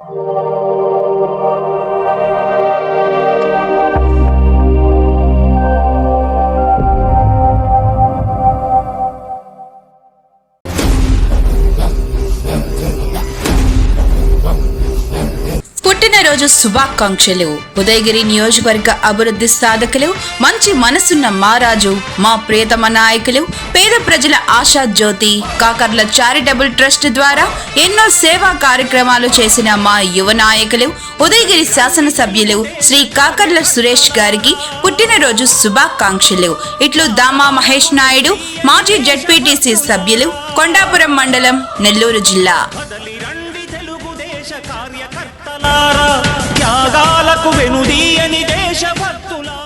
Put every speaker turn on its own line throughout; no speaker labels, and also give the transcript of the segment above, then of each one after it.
Thank you. పుట్టినరోజు శుభాకాంక్షలు. ఉదయగిరి నియోజకవర్గ అభివృద్ధి సాధకులు మంచి మనసున్న మారాజు మా ప్రియతమ నాయకులు పేద ప్రజల ఆశా జ్యోతి కాకర్ల చారిటబుల్ ట్రస్ట్ ద్వారా ఎన్నో సేవా కార్యక్రమాలు చేసిన మా యువ నాయకులు ఉదయగిరి శాసనసభ్యులు శ్రీ కాకర్ల సురేష్ గారికి పుట్టినరోజు శుభాకాంక్షలు. ఇట్లు దామా మహేష్ నాయుడు మాజీ జడ్పీటీసీ సభ్యులు కొండాపురం మండలం నెల్లూరు జిల్లా.
కార్యకర్తలారా త్యాగాలకు వెనుదీయని దేశభక్తులారా.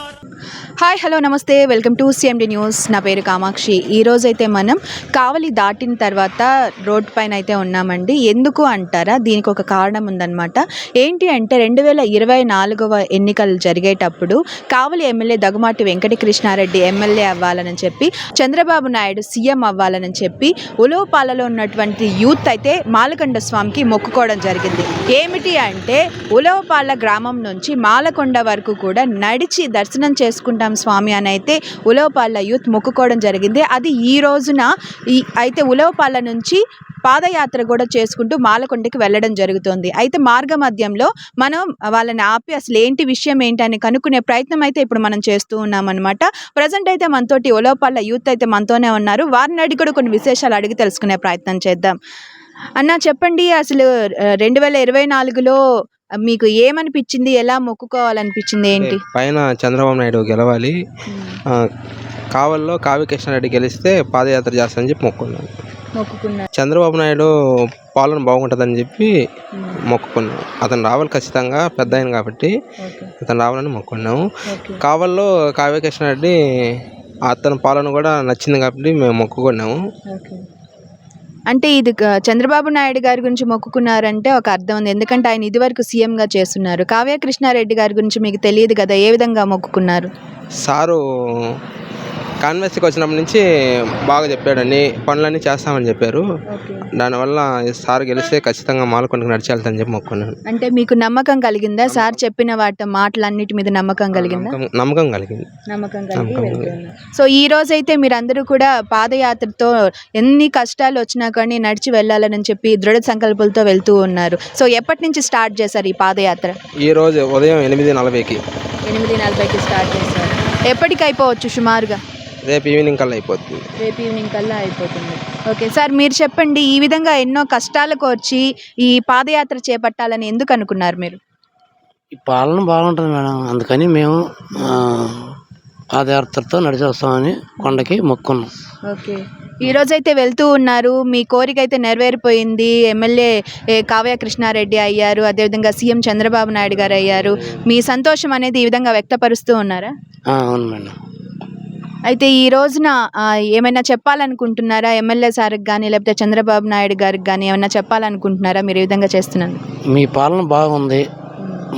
Hi hello namaste. Welcome to C M D news. నా పేరు కామాక్షి. ఈరోజైతే మనం కావలి దాటిన తర్వాత రోడ్ పైన అయితే ఉన్నామండి. ఎందుకు అంటారా? దీనికి ఒక కారణం ఉందన్నమాట. ఏంటి అంటే రెండు వేల ఇరవై నాలుగవ ఎన్నికలు జరిగేటప్పుడు కావలి ఎమ్మెల్యే దగ్గుమాటి వెంకటకృష్ణారెడ్డి ఎమ్మెల్యే అవ్వాలని చెప్పి చంద్రబాబు నాయుడు సీఎం అవ్వాలని చెప్పి ఉలవపాలలో ఉన్నటువంటి యూత్ అయితే మాలకొండ స్వామికి మొక్కుకోవడం జరిగింది. ఏమిటి అంటే ఉలవపాల గ్రామం నుంచి మాలకొండ వరకు కూడా నడిచి దర్శనం చేసుకుంటాం స్వామి అని అయితే ఉలవపాళ్ళ యూత్ మొక్కుకోవడం జరిగింది. అది ఈ రోజున ఈ అయితే ఉలవపాళ్ళ నుంచి పాదయాత్ర కూడా చేసుకుంటూ మాలకొండకి వెళ్ళడం జరుగుతుంది. అయితే మార్గ మధ్యంలో మనం వాళ్ళని ఆపి అసలు ఏంటి విషయం ఏంటి అని కనుక్కునే ప్రయత్నం అయితే ఇప్పుడు మనం చేస్తూ ఉన్నాం అనమాట ప్రజెంట్ అయితే మనతోటి ఉలవపాల యూత్ అయితే మనతోనే ఉన్నారు. వారిని అడిగి కూడా కొన్ని విశేషాలు అడిగి తెలుసుకునే ప్రయత్నం చేద్దాం. అన్న చెప్పండి అసలు రెండు వేల ఇరవై నాలుగులో మీకు ఏమనిపించింది ఎలా మొక్కుకోవాలనిపించింది ఏంటి?
పైన చంద్రబాబు నాయుడు గెలవాలి. ఆ, కావల్లో కావి కృష్ణారెడ్డి గెలిస్తే పాదయాత్ర చేస్తానని చెప్పి మొక్కుకున్నాను.
మొక్కుకున్నారు.
చంద్రబాబు నాయుడు పాలన బాగుంటుందని చెప్పి మొక్కుకున్నాం అతను రావాలి ఖచ్చితంగా పెద్ద ఆయన కాబట్టి
ఓకే.
అతను రావాలని మొక్కుకున్నాము.
ఓకే.
కావల్లో కావ్య కృష్ణారెడ్డి అతని పాలన కూడా నచ్చింది కాబట్టి మేము మొక్కుకున్నాము.
ఓకే. అంటే ఇది చంద్రబాబు నాయుడు గారి గురించి మొక్కుకున్నారంటే ఒక అర్థం ఉంది. ఎందుకంటే ఆయన ఇదివరకు సీఎంగా చేస్తున్నారు. కావ్య కృష్ణారెడ్డి గారి గురించి మీకు తెలియదు కదా ఏ విధంగా మొక్కుకున్నారు?
సారు కాన్వెస్ట్కి వచ్చినప్పటి నుంచి బాగా చెప్పాడని పనులన్నీ చేస్తామని చెప్పారు. దానివల్ల సార్ గెలిస్తే ఖచ్చితంగా మాలకొండకు నడిచి వెళ్తానని చెప్పి మొక్కుకున్నాను
అంటే మీకు నమ్మకం కలిగిందా? సార్ చెప్పిన వాటి మాటలన్నిటి మీద నమ్మకం కలిగిందా?
నమ్మకం- కలిగింది.
నమ్మకం కలిగి
నమ్మకం
వెళ్తున్నారు. సో ఈ రోజైతే మీరందరూ కూడా పాదయాత్రతో ఎన్ని కష్టాలు వచ్చినా కానీ నడిచి వెళ్ళాలని చెప్పి దృఢ సంకల్పాలతో వెళ్తూ ఉన్నారు. సో ఎప్పటి నుంచి స్టార్ట్ చేశారు ఈ పాదయాత్ర?
ఈ రోజు ఉదయం ఎనిమిది నలభైకి.
ఎనిమిది నలభైకి స్టార్ట్ చేశారు. ఎప్పటికి అయిపోవచ్చు సుమారుగా?
రేపు ఈవినింగ్ కల్లా అయిపోతుంది.
రేపు ఈవినింగ్ కల్లా అయిపోతుంది. ఓకే సార్ మీరు చెప్పండి ఈ విధంగా ఎన్నో కష్టాలకు వచ్చి ఈ పాదయాత్ర చేపట్టాలని ఎందుకు అనుకున్నారు మీరు?
ఈ పాలన బాగుంటుంది మేడం. అందుకని మేము ఆ, పాదయాత్రతో నడిచి వస్తామని కొండకి మొక్కున్నాం.
ఓకే ఈ రోజైతే వెళ్తూ ఉన్నారు. మీ కోరిక అయితే నెరవేరిపోయింది. ఎమ్మెల్యే ఏ, కావ్య కృష్ణారెడ్డి అయ్యారు. అదేవిధంగా సీఎం చంద్రబాబు నాయుడు గారు అయ్యారు. మీ సంతోషం అనేది ఈ విధంగా వ్యక్తపరుస్తూ ఉన్నారా?
ఆ, అవును మేడం.
అయితే ఈ రోజున ఏమైనా చెప్పాలనుకుంటున్నారా? ఎమ్మెల్యే సార్కి కానీ లేకపోతే చంద్రబాబు నాయుడు గారికి కానీ ఏమైనా చెప్పాలనుకుంటున్నారా మీరు ఈ విధంగా చేస్తున్నారు
మీ పాలన బాగుంది.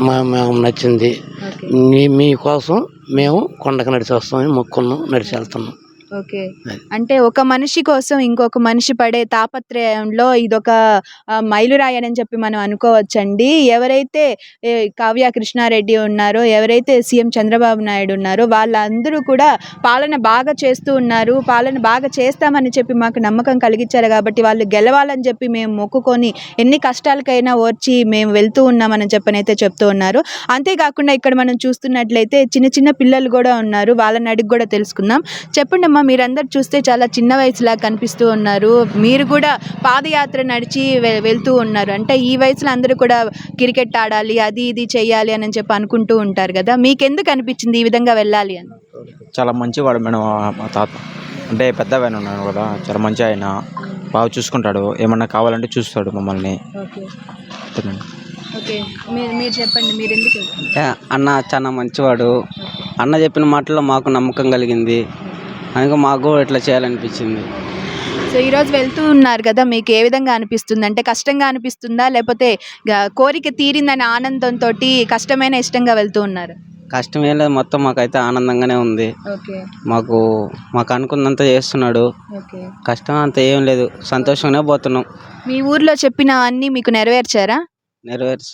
మా మేము నచ్చింది. మీ మీకోసం మేము కొండకి నడిచి వస్తామని మొక్కున్నాం నడిచి వెళ్తున్నాం.
ఓకే. అంటే ఒక మనిషి కోసం ఇంకొక మనిషి పడే తాపత్రయంలో ఇదొక ఆ, మైలురాయి అని చెప్పి మనం అనుకోవచ్చండి. ఎవరైతే ఏ, కావ్య కృష్ణారెడ్డి ఉన్నారో ఎవరైతే సీఎం చంద్రబాబు నాయుడు ఉన్నారో వాళ్ళందరూ కూడా పాలన బాగా చేస్తూ ఉన్నారు. పాలన బాగా చేస్తామని చెప్పి మాకు నమ్మకం కలిగించారు కాబట్టి వాళ్ళు గెలవాలని చెప్పి మేము మొక్కుకొని ఎన్ని కష్టాలకైనా ఓర్చి మేము వెళ్తూ ఉన్నామని చెప్పని అయితే చెప్తూ ఉన్నారు. అంతేకాకుండా ఇక్కడ మనం చూస్తున్నట్లయితే చిన్న చిన్న పిల్లలు కూడా ఉన్నారు. వాళ్ళని అడిగి కూడా తెలుసుకుందాం. చెప్పండి అమ్మా మీరందరూ చూస్తే చాలా చిన్న వయసులా కనిపిస్తూ ఉన్నారు. మీరు కూడా పాదయాత్ర నడిచి వెళ్తూ ఉన్నారు. అంటే ఈ వయసులో అందరూ కూడా క్రికెట్ ఆడాలి అది ఇది చేయాలి అని చెప్పి అనుకుంటూ ఉంటారు కదా. మీకు ఎందుకు అనిపించింది ఈ విధంగా వెళ్ళాలి అని?
చాలా మంచివాడు మేడం మా తాత. అంటే పెద్ద ఉన్నాడు కదా చాలా మంచి ఆయన. బాగా చూసుకుంటాడు. ఏమన్నా కావాలంటే చూస్తాడు మమ్మల్ని.
మీరు మీరు చెప్పండి మీరు ఎందుకు
అన్న చాలా మంచివాడు. అన్న చెప్పిన మాటల్లో మాకు నమ్మకం కలిగింది. అందుకే మాకు ఇట్లా చేయాలనిపించింది.
సో ఈరోజు వెళ్తూ ఉన్నారు కదా మీకు ఏ విధంగా అనిపిస్తుంది? అంటే కష్టంగా అనిపిస్తుందా? లేకపోతే కోరిక తీరిందనే ఆనందంతో కష్టమైన ఇష్టంగా వెళ్తూ ఉన్నారు?
కష్టం ఏం లేదు. మొత్తం మాకైతే ఆనందంగానే ఉంది. మాకు మాకు అనుకున్నంత చేస్తున్నాడు. కష్టం అంత ఏం లేదు. సంతోషంగానే పోతున్నాం.
మీ ఊర్లో చెప్పిన అన్నీ మీకు నెరవేర్చారా?
నెరవేర్చు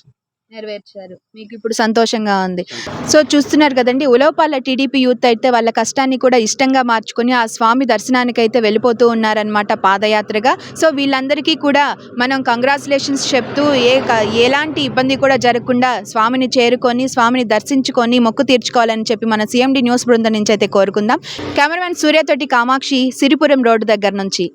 నెరవేర్చారు. మీకు ఇప్పుడు సంతోషంగా ఉంది. సో చూస్తున్నారు కదండి ఉలవపాల టీడీపీ యూత్ అయితే వాళ్ళ కష్టాన్ని కూడా ఇష్టంగా మార్చుకొని ఆ స్వామి దర్శనానికి అయితే వెళ్ళిపోతూ ఉన్నారనమాట పాదయాత్రగా. సో వీళ్ళందరికీ కూడా మనం కంగ్రాచులేషన్స్ చెప్తూ ఏ క- ఎలాంటి ఇబ్బంది కూడా జరగకుండా స్వామిని చేరుకొని స్వామిని దర్శించుకొని మొక్కు తీర్చుకోవాలని చెప్పి మన సీఎండి న్యూస్ బృందం నుంచి అయితే కోరుకుందాం. కెమెరామెన్ సూర్యతోటి కామాక్షి సిరిపురం రోడ్డు దగ్గర నుంచి.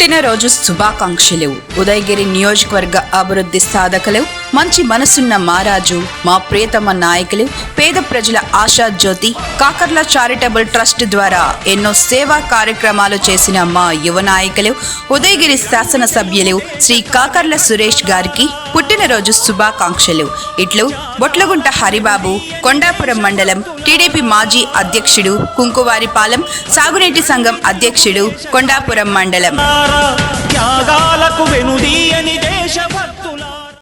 పుట్టినరోజు శుభాకాంక్షలు. ఉదయగిరి నియోజకవర్గ అభివృద్ధి సాధకలు మంచి మనసున్న మారాజు మా ప్రియతమ నాయకులు పేద ప్రజల ఆశా జ్యోతి కాకర్ల చారిటబుల్ ట్రస్ట్ ద్వారా ఎన్నో సేవా కార్యక్రమాలు చేసిన మా యువ నాయకులు ఉదయగిరి శాసనసభ్యులు శ్రీ కాకర్ల సురేష్ గారికి పుట్టినరోజు శుభాకాంక్షలు. ఇట్లు బొట్లగుంట హరిబాబు కొండాపురం మండలం టీడీపీ మాజీ అధ్యక్షుడు కుంకువారిపాలెం సాగునీటి సంఘం అధ్యక్షుడు కొండాపురం మండలం.
త్యాగాలకు